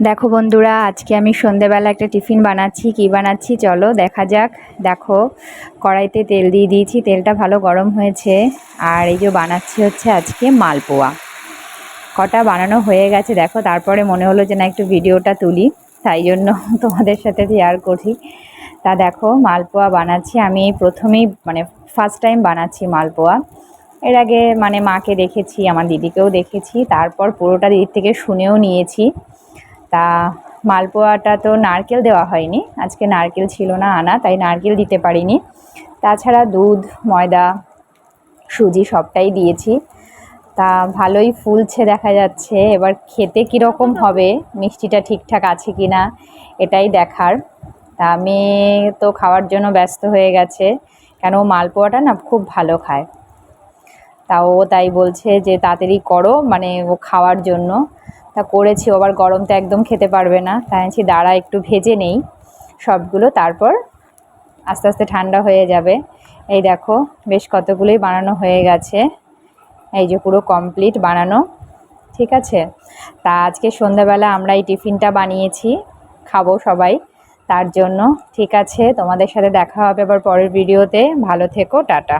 দেখো বন্ধুরা, আজকে আমি সন্ধেবেলা একটা টিফিন বানাচ্ছি। কি বানাচ্ছি? চলো দেখা যাক। দেখো, কড়াইতে তেল দিয়ে দিয়েছি। তেলটা ভালো গরম হয়েছে। আর এই যে বানাচ্ছি হচ্ছে আজকে মালপোয়া। কটা বানানো হয়ে গেছে, দেখো। তারপরে মনে হলো যে না, একটু ভিডিওটা তুলি। তাই জন্য তোমাদের সাথে শেয়ার করি। তা দেখো, মালপোয়া বানাচ্ছি। আমি প্রথমেই মানে ফার্স্ট টাইম বানাচ্ছি মালপোয়া। এর আগে মানে মাকে দেখেছি, আমার দিদিকেও দেখেছি। তারপর পুরোটা দিদির থেকে শুনেও নিয়েছি। তা মালপোয়াটা তো নারকেল দেওয়া হয়নি। আজকে নারকেল ছিল না আনা, তাই নারকেল দিতে পারিনি। তাছাড়া দুধ, ময়দা, সুজি সবটাই দিয়েছি। তা ভালোই ফুলছে দেখা যাচ্ছে। এবার খেতে কীরকম হবে, মিষ্টিটা ঠিকঠাক আছে কি না এটাই দেখার। তা মেয়ে তো খাওয়ার জন্য ব্যস্ত হয়ে গেছে, কেন মালপোয়াটা না খুব ভালো খায়। তা ও তাই বলছে যে তাড়াতাড়ি করো মানে ও খাওয়ার জন্য। তা করেছি আবার গরম তো একদম খেতে পারবে না, তাই আনছি দাঁড়া একটু ভেজে নেই সবগুলো, তারপর আস্তে আস্তে ঠান্ডা হয়ে যাবে। এই দেখো, বেশ কতগুলোই বানানো হয়ে গেছে। এই যে পুরো কমপ্লিট বানানো, ঠিক আছে? তা আজকে সন্ধ্যাবেলা আমরা এই টিফিনটা বানিয়েছি, খাব সবাই, তার জন্য, ঠিক আছে? তোমাদের সাথে দেখা হবে আবার পরের ভিডিওতে ভালো থেকো, টাটা।